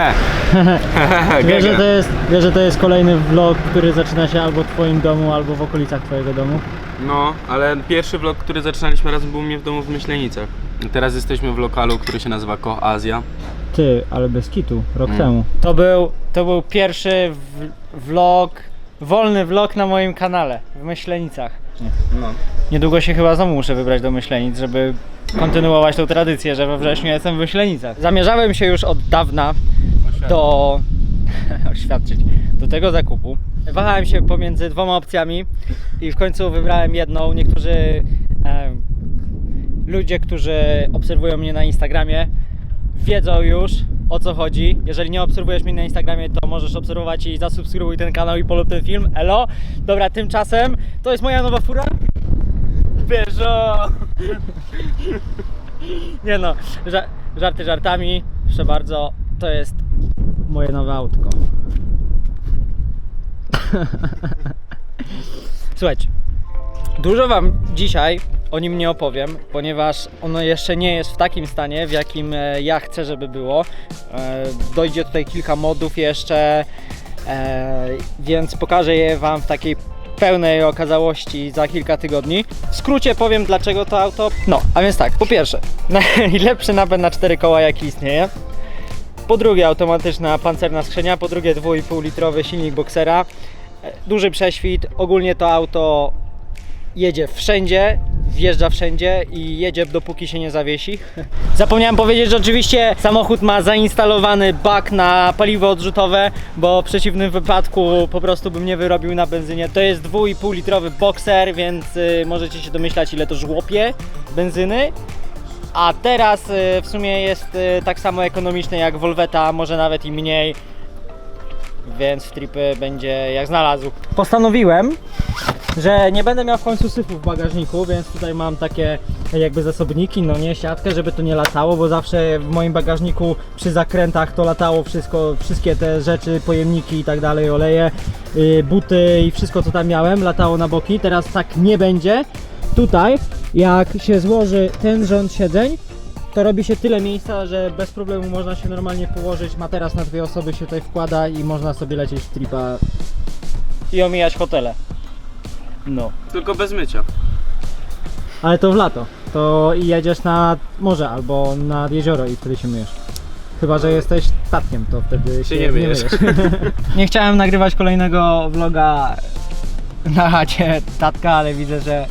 Wiesz, że to jest, wiesz, że to jest kolejny vlog, który zaczyna się albo w twoim domu, albo w okolicach twojego domu. No, ale pierwszy vlog, który zaczynaliśmy razem był u mnie w domu w Myślenicach. I Teraz jesteśmy w lokalu, który się nazywa Koch Azja. Ty, ale bez kitu, rok Mm. temu. To był, to był pierwszy w, vlog, wolny vlog na moim kanale w Myślenicach. No. Niedługo się chyba znowu muszę wybrać do Myślenic, żeby kontynuować tą tradycję, że we wrześniu jestem w Myślenicach. Zamierzałem się już od dawna do oświadczyć, do tego zakupu. Wahałem się pomiędzy dwoma opcjami i w końcu wybrałem jedną. Niektórzy e, ludzie, którzy obserwują mnie na Instagramie, wiedzą już o co chodzi. Jeżeli nie obserwujesz mnie na Instagramie, to możesz obserwować i zasubskrybuj ten kanał i polub ten film. Elo. Dobra, tymczasem to jest moja nowa fura. Peugeot. Nie no, ża- żarty żartami. Proszę bardzo, to jest moje nowe autko. Słuchajcie, dużo wam dzisiaj o nim nie opowiem, ponieważ ono jeszcze nie jest w takim stanie, w jakim e, ja chcę, żeby było. E, Dojdzie tutaj kilka modów jeszcze, e, więc pokażę je wam w takiej pełnej okazałości za kilka tygodni. W skrócie powiem dlaczego to auto. No, a więc tak, po pierwsze, najlepszy napęd na cztery koła jaki istnieje. Po drugie automatyczna pancerna skrzynia, po drugie 2,5 litrowy silnik boksera, duży prześwit, ogólnie to auto jedzie wszędzie, wjeżdża wszędzie i jedzie dopóki się nie zawiesi. Zapomniałem powiedzieć, że oczywiście samochód ma zainstalowany bak na paliwo odrzutowe, bo w przeciwnym wypadku po prostu bym nie wyrobił na benzynie. To jest 2,5 litrowy bokser, więc y, możecie się domyślać ile to żłopie benzyny. A teraz y, w sumie jest y, tak samo ekonomiczny jak Volveta, może nawet i mniej. Więc w tripy będzie jak znalazł. Postanowiłem, że nie będę miał w końcu syfu w bagażniku, więc tutaj mam takie jakby zasobniki, no nie, siatkę, żeby to nie latało, bo zawsze w moim bagażniku przy zakrętach to latało wszystko, wszystkie te rzeczy, pojemniki i tak dalej, oleje, yy, buty i wszystko co tam miałem latało na boki, teraz tak nie będzie. Tutaj jak się złoży ten rząd siedzeń, to robi się tyle miejsca, że bez problemu można się normalnie położyć, materac na dwie osoby się tutaj wkłada i można sobie lecieć w tripa i omijać hotele. No. Tylko bez mycia. Ale to w lato. To i jedziesz nad morze albo nad jezioro i wtedy się myjesz. Chyba, że jesteś tatkiem, to wtedy się, nie myjesz. nie chciałem nagrywać kolejnego vloga na chacie tatka, ale widzę, że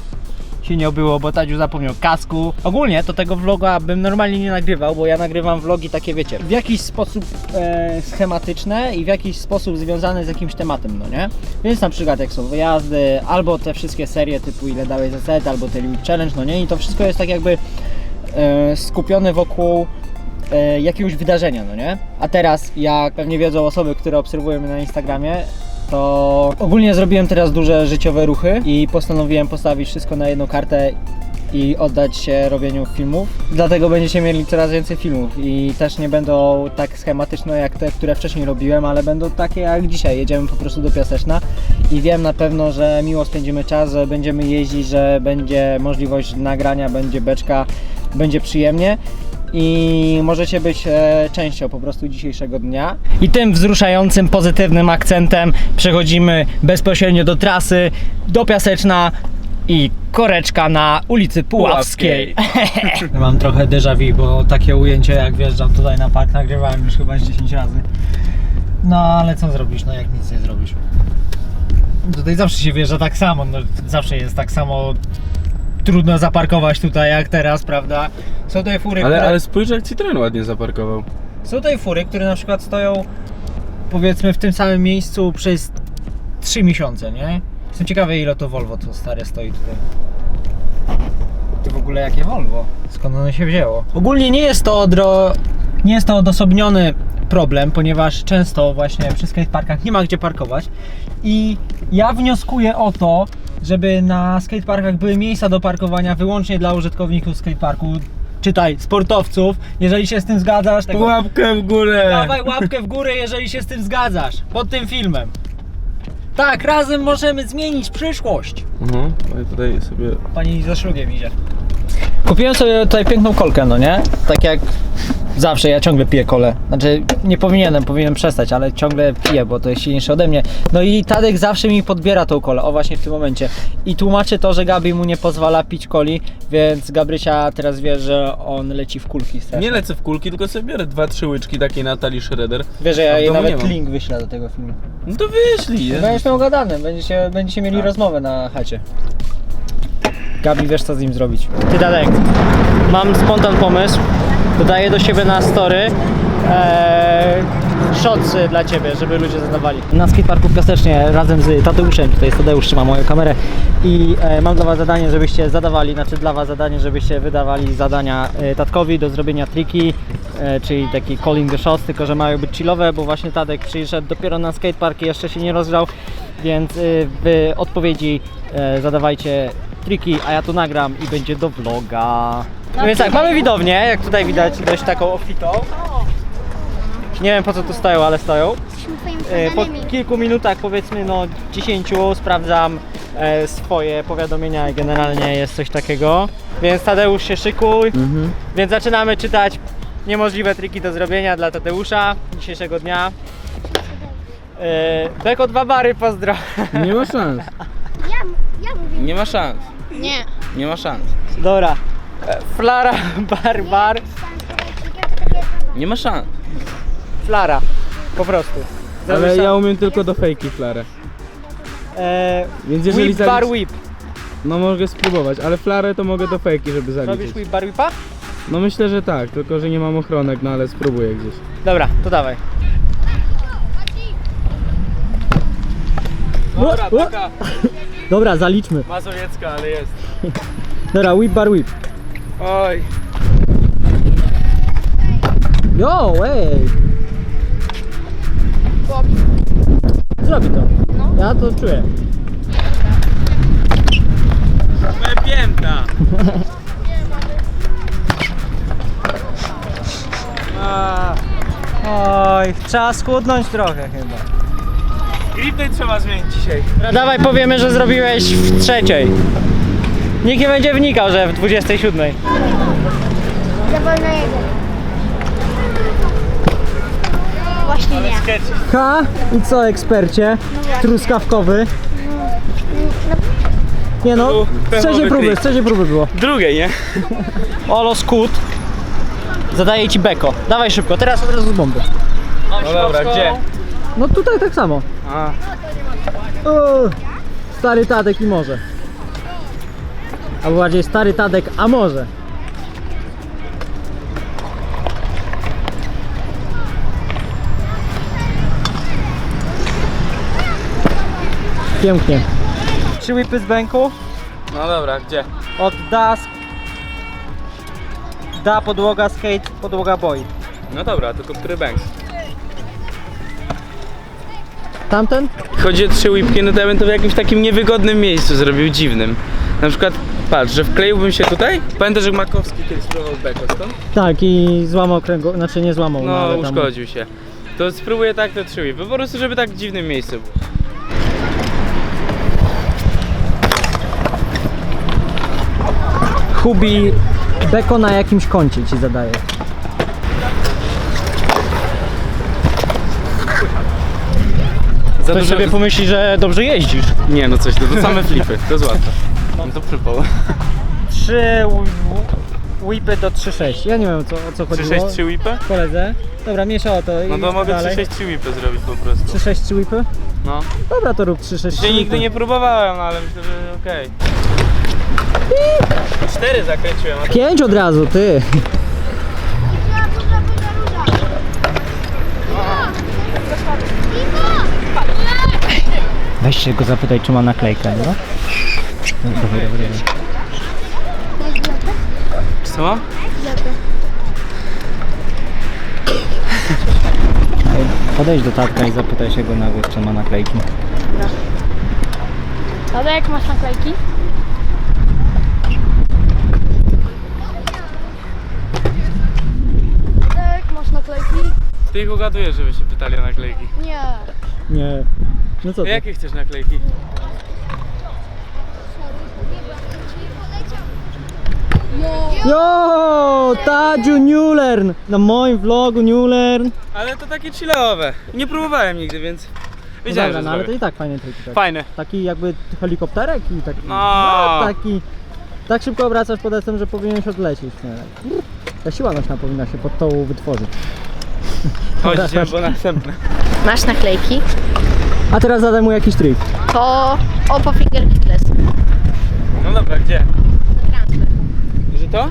się nie obyło, bo Tadziu zapomniał kasku. Ogólnie to tego vloga bym normalnie nie nagrywał, bo ja nagrywam vlogi takie, wiecie, w jakiś sposób e, schematyczne i w jakiś sposób związane z jakimś tematem, no nie? Więc na przykład jak są wyjazdy, albo te wszystkie serie typu ile dałeś za set, albo te Limit Challenge, no nie? I to wszystko jest tak jakby e, skupione wokół e, jakiegoś wydarzenia, no nie? A teraz, jak pewnie wiedzą osoby, które obserwują mnie na Instagramie, to ogólnie zrobiłem teraz duże życiowe ruchy i postanowiłem postawić wszystko na jedną kartę i oddać się robieniu filmów. Dlatego będziecie mieli coraz więcej filmów i też nie będą tak schematyczne jak te, które wcześniej robiłem, ale będą takie jak dzisiaj. Jedziemy po prostu do Piaseczna i wiem na pewno, że miło spędzimy czas, że będziemy jeździć, że będzie możliwość nagrania, będzie beczka, będzie przyjemnie i możecie być e, częścią po prostu dzisiejszego dnia. I tym wzruszającym, pozytywnym akcentem przechodzimy bezpośrednio do trasy, do Piaseczna i koreczka na ulicy Puławskiej. Mam trochę déjà vu, bo takie ujęcie jak wjeżdżam tutaj na park nagrywałem już chyba z 10 razy. No ale co zrobisz, no jak nic nie zrobisz. Tutaj zawsze się wjeżdża tak samo, no, zawsze jest tak samo trudno zaparkować tutaj jak teraz, prawda? Są tutaj fury, Ale, które... ale spójrz jak Citroen ładnie zaparkował. Są tutaj fury, które na przykład stoją powiedzmy w tym samym miejscu przez 3 miesiące, nie? Jestem ciekawy ile to Volvo to stare stoi tutaj. To w ogóle jakie Volvo? Skąd ono się wzięło? Ogólnie nie jest to odro... nie jest to odosobniony problem, ponieważ często właśnie przy skateparkach nie ma gdzie parkować i ja wnioskuję o to, żeby na skateparkach były miejsca do parkowania wyłącznie dla użytkowników skateparku, czytaj, sportowców, jeżeli się z tym zgadzasz, tego... Łapkę w górę! Dawaj łapkę w górę, jeżeli się z tym zgadzasz. Pod tym filmem. Tak, razem możemy zmienić przyszłość. Mhm, ale tutaj sobie... Pani ze szlugiem idzie. Kupiłem sobie tutaj piękną kolkę, no nie? Tak jak Zawsze, ja ciągle piję kole. Znaczy, nie powinienem, powinienem przestać, ale ciągle piję, bo to jest silniejsze ode mnie. No i Tadek zawsze mi podbiera tą kolę, o właśnie w tym momencie. I tłumaczy to, że Gabi mu nie pozwala pić coli, więc Gabrysia teraz wie, że on leci w kulki strasznie. Nie lecę w kulki, tylko sobie biorę dwa, trzy łyczki takiej Natalii Schroeder. Wie, że ja jej nawet link wyślę do tego filmu. No to wyślij, jest. Będziesz miał gadany, będziecie, będziecie mieli rozmowę na chacie. Gabi, wiesz co z nim zrobić. Ty Dadek, mam spontan pomysł. Dodaję do siebie na story eee, dla ciebie, żeby ludzie zadawali. Na skateparku w Piasecznie razem z Tadeuszem, tutaj jest Tadeusz, trzyma moją kamerę i e, mam dla was zadanie, żebyście zadawali, znaczy dla was zadanie, żebyście wydawali zadania e, Tatkowi do zrobienia triki, e, czyli taki calling the shots, tylko że mają być chillowe, bo właśnie Tadek przyszedł dopiero na skatepark i jeszcze się nie rozgrzał, więc e, w odpowiedzi e, zadawajcie triki, a ja to nagram i będzie do vloga. No więc tak, mamy widownię, jak tutaj widać, dość taką obfitą. Nie wiem po co tu stoją, ale stoją. E, Po kilku minutach, powiedzmy no 10, sprawdzam e, swoje powiadomienia i generalnie jest coś takiego. Więc Tadeusz się szykuj. Więc zaczynamy czytać niemożliwe triki do zrobienia dla Tadeusza dzisiejszego dnia. E, Beko dwa bary, pozdro. Nie ma szans. Nie ma szans. Nie. Nie ma szans. Dobra. E, Flara, bar, bar. Nie ma szans. Flara. Po prostu. Ale ja umiem tylko do fejki flarę. e, Więc jeżeli whip, zalicz- bar, whip. No mogę spróbować, ale flarę to mogę do fejki, żeby Robisz zaliczyć. whip, bar, whipa? No myślę, że tak, tylko że nie mam ochronek, no ale spróbuję gdzieś. Dobra, to dawaj. Dobra, taka Dobra, zaliczmy. mazowiecka, ale jest. Dobra, whip, bar, whip. Oj. Yo, ej! Zrobi to. Ja to czuję. Moja pięta. Oj, trzeba schudnąć trochę chyba. Gripy trzeba zmienić dzisiaj. Dobra, dawaj powiemy, że zrobiłeś w trzeciej. Nikt nie będzie wnikał, że w 27. Za wolno jedę. Właśnie nie. Ha? I co ekspercie? Truskawkowy. Nie no, trzeciej pechowy próby, trik. trzeciej próby było. Drugiej, nie? Olo skut. Zadaję ci beko. Dawaj szybko, teraz od razu z bomby. No dobra, gdzie? No tutaj tak samo. A, O, stary Tadek i może. Albo bardziej stary Tadek, a może. Pięknie. Trzy whipy z bęku. no dobra, gdzie? Od dask. Da podłoga skate, podłoga boy. No dobra, tylko który banks? Tamten? Chodzi o trzy whipki, no to ja bym to w jakimś takim niewygodnym miejscu zrobił, dziwnym. Na przykład, patrz, że wkleiłbym się tutaj. Pamiętasz, że Makowski kiedyś próbował beko stąd? Tak i złamał kręgu, znaczy nie złamał, no, No, ale tam... uszkodził się. To spróbuję tak te trzy whipy, po prostu, żeby tak w dziwnym miejscu było. Hubi beko na jakimś koncie ci zadaje. Za Ktoś dużo- sobie pomyśli, że dobrze jeździsz. Nie, no coś, to, to same flipy, to jest łatwe. Mam to przypał. Trzy wi- whipy do 3-6. Ja nie wiem o co, o co chodziło. 3-6-3 whipy? Koledze. Dobra, mieszało to No i to mogę dalej. 3-6-3 whipy zrobić po prostu. 3-6 3 whipy? No. Dobra, to rób 3-6 Dzisiaj nigdy nie próbowałem, no ale myślę, że okej. Cztery zakręciłem, a 5 od razu, ty. Weź się go zapytaj, czy ma naklejkę, no? Dobra, dobra, dobra. co mam? Ej, Podejdź do tatka i zapytaj się go na głos, czy ma naklejki. Ale jak masz naklejki? Jak masz naklejki? Ty ich ugadujesz, żeby się pytali o naklejki. Nie. Nie. No co ty? Jakie chcesz naklejki? Jo, Tadziu New Learn! Na moim vlogu New Learn. Ale to takie chillowe. Nie próbowałem nigdy, więc No wiedziałem, dobra, że no ale to zrobię. i tak fajny trik. Tak. Fajne. Taki jakby helikopterek i taki. No. taki. Tak szybko obracasz podestem, że powinieneś odlecieć. Nie? Ta siła nośna powinna się pod tą wytworzyć. Chodź, idziemy po następne. Masz naklejki? A teraz zadaj mu jakiś trik. To Oppo Finger Keyless. No dobra, gdzie? Że to?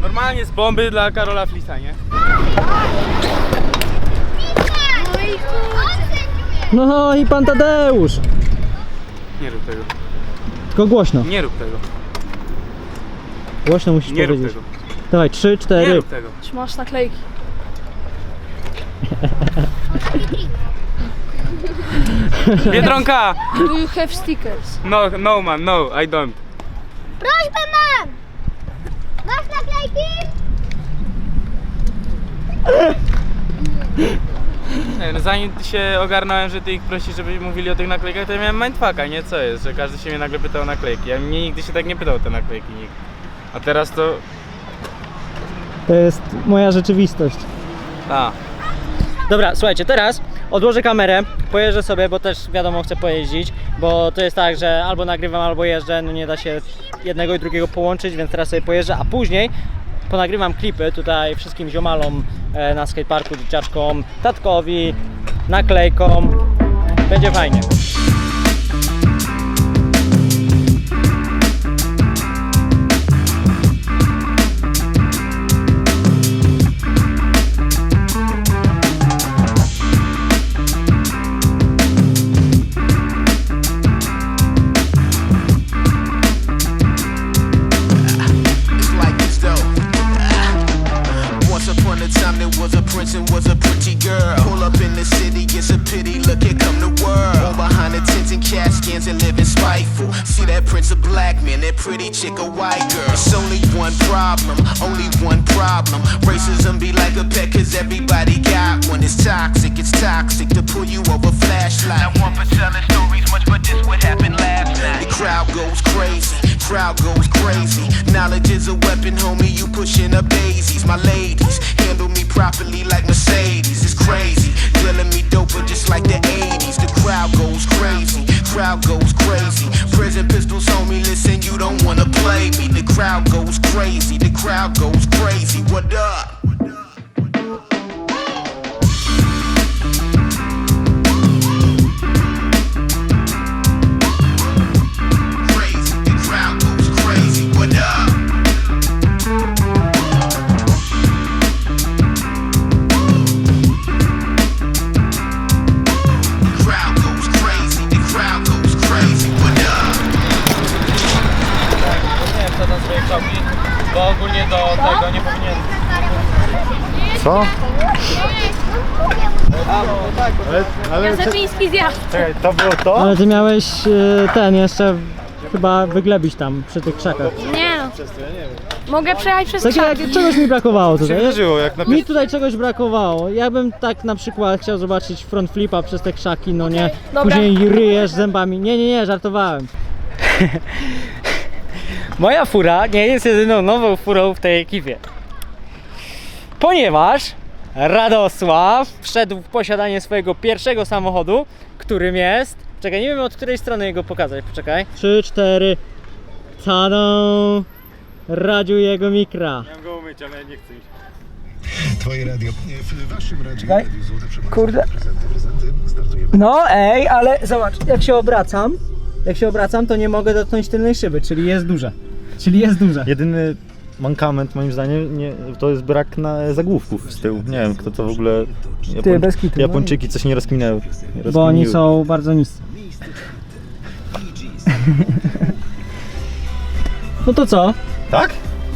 Normalnie z bomby dla Karola Flisa, nie? No i pan Tadeusz. Nie rób tego. Tylko głośno. Nie rób tego. Głośno musisz Nie rób powiedzieć. tego. Dawaj, trzy, Nie cztery. rób tego. Czy masz naklejki? Biedronka! Do you have stickers? No, no man, no, I don't. Prośbę mam! Masz naklejki? Nie, no zanim się ogarnąłem, że ty ich prosisz, żeby mówili o tych naklejkach, to ja miałem mindfucka, nie? Co jest, że każdy się mnie nagle pytał o naklejki. Ja mnie nigdy się tak nie pytał o te naklejki nikt. A teraz to... To jest moja rzeczywistość. A, Dobra, słuchajcie, teraz odłożę kamerę, pojeżdżę sobie, bo też wiadomo chcę pojeździć, bo to jest tak, że albo nagrywam, albo jeżdżę, no nie da się jednego i drugiego połączyć, więc teraz sobie pojeżdżę, a później ponagrywam klipy tutaj wszystkim ziomalom e, na skateparku, dzieciaczkom, tatkowi, naklejkom. Będzie fajnie. Skins and living spiteful. See that prince of black men, that pretty chick a white girl. It's only one problem, only one problem. Racism be like a pet, cause everybody got one. It's toxic, it's toxic to pull you over flashlight. Not one for telling stories much, but this what happened last night. The crowd goes crazy, crowd goes crazy. Knowledge is a weapon, homie. You pushing up daisies, my ladies. Handle me properly like Mercedes. It's crazy, dealing me doper just like the 80s. The crowd goes crazy, crowd goes crazy. Prison pistols, homie. Listen, you don't wanna play me. The crowd goes crazy, the crowd goes crazy. What up? Tam swoje kroki, bo ogólnie do tego nie powinien... Co? Zaczyński zjazd. Czekaj, to było to? Ale ty miałeś e, ten jeszcze chyba wyglebić tam przy tych krzakach. Nie no. Mogę przejechać przez Takie, jak, krzaki. czegoś mi brakowało się tutaj. wydarzyło, jak na Mi tutaj czegoś brakowało. Ja bym tak na przykład chciał zobaczyć front flipa przez te krzaki, no nie. dobra. Później ryjesz zębami. Nie, nie, nie, żartowałem. Moja fura nie jest jedyną nową furą w tej ekipie. Ponieważ Radosław wszedł w posiadanie swojego pierwszego samochodu, którym jest. Czekaj, nie wiem od której strony jego pokazać, poczekaj. 3, 4. Tadą! Radziu jego mikra. Miałem go umyć, ale nie chcę iść. Twoje radio. W waszym radiu. Radiu Złote. Kurde. Prezenty, prezenty. Startujemy. No ej, ale zobacz, jak się obracam, jak się obracam, to nie mogę dotknąć tylnej szyby, czyli jest duże. Czyli jest duże. Jedyny mankament moim zdaniem nie, to jest brak na zagłówków z tyłu. Nie wiem kto to w ogóle... Ty, bez kitu, no Japończyki coś nie rozkminęły. Nie Bo oni rozkminiły. są bardzo niscy. No to co? Tak?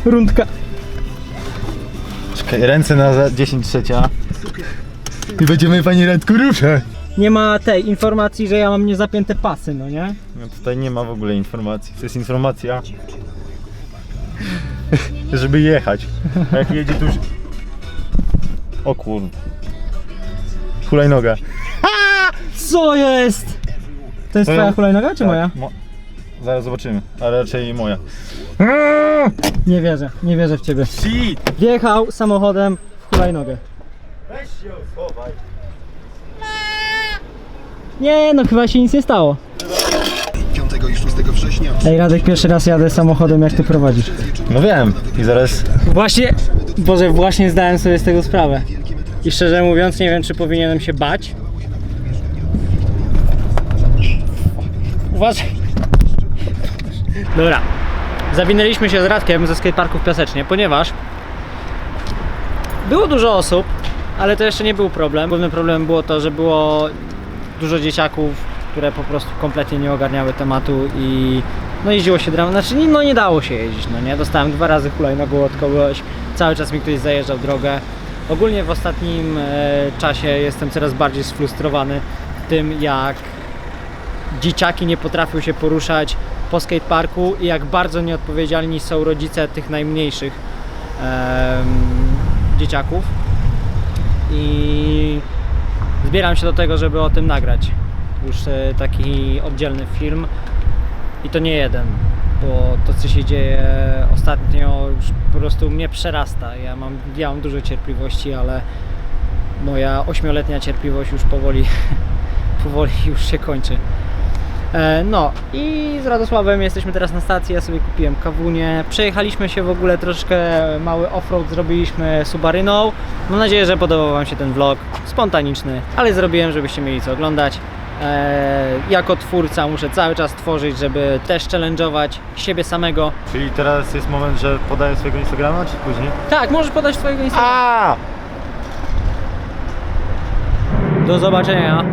Rundka. Czekaj, ręce na za 10 trzecia. I będziemy panie Radku ruszać. Nie ma tej informacji, że ja mam niezapięte pasy, no nie? No tutaj nie ma w ogóle informacji. To jest informacja, żeby jechać. A jak jedzie tu już... O kur... Hulajnoga. Co jest? To jest twoja ja- hulajnoga czy Tak, moja? Mo... Zaraz zobaczymy, ale raczej moja. Nie wierzę, nie wierzę w ciebie. Shit! Wjechał samochodem w hulajnogę. Weź ją, schowaj. Nie, no chyba się nic nie stało. 5 i 6 września Ej, Radek, pierwszy raz jadę samochodem, jak ty prowadzisz. No wiem. I zaraz Właśnie, Boże, właśnie zdałem sobie z tego sprawę. I szczerze mówiąc, nie wiem, czy powinienem się bać. Uważaj. Dobra. Zawinęliśmy się z Radkiem ze skateparku w Piasecznie, ponieważ było dużo osób, ale to jeszcze nie był problem. Głównym problemem było to, że było dużo dzieciaków, które po prostu kompletnie nie ogarniały tematu i no jeździło się dram, znaczy no nie dało się jeździć, no nie, dostałem dwa razy hulajnogą od kogoś, cały czas mi ktoś zajeżdżał drogę. Ogólnie w ostatnim e, czasie jestem coraz bardziej sfrustrowany tym, jak dzieciaki nie potrafią się poruszać po skateparku i jak bardzo nieodpowiedzialni są rodzice tych najmniejszych em, dzieciaków. I zbieram się do tego, żeby o tym nagrać już e, taki oddzielny film i to nie jeden, bo to co się dzieje ostatnio już po prostu mnie przerasta. Ja mam, ja mam dużo cierpliwości, ale moja ośmioletnia cierpliwość już powoli, powoli już się kończy. E, No i z Radosławem jesteśmy teraz na stacji, ja sobie kupiłem kawunię. Przejechaliśmy się w ogóle troszkę mały offroad, zrobiliśmy Subaryną. Mam nadzieję, że podobał Wam się ten vlog, spontaniczny, ale zrobiłem, żebyście mieli co oglądać. E, jako twórca muszę cały czas tworzyć, żeby też challenge'ować siebie samego. Czyli teraz jest moment, że podaję swojego Instagrama, czy później? Tak, możesz podać swojego Instagrama. A! Do zobaczenia.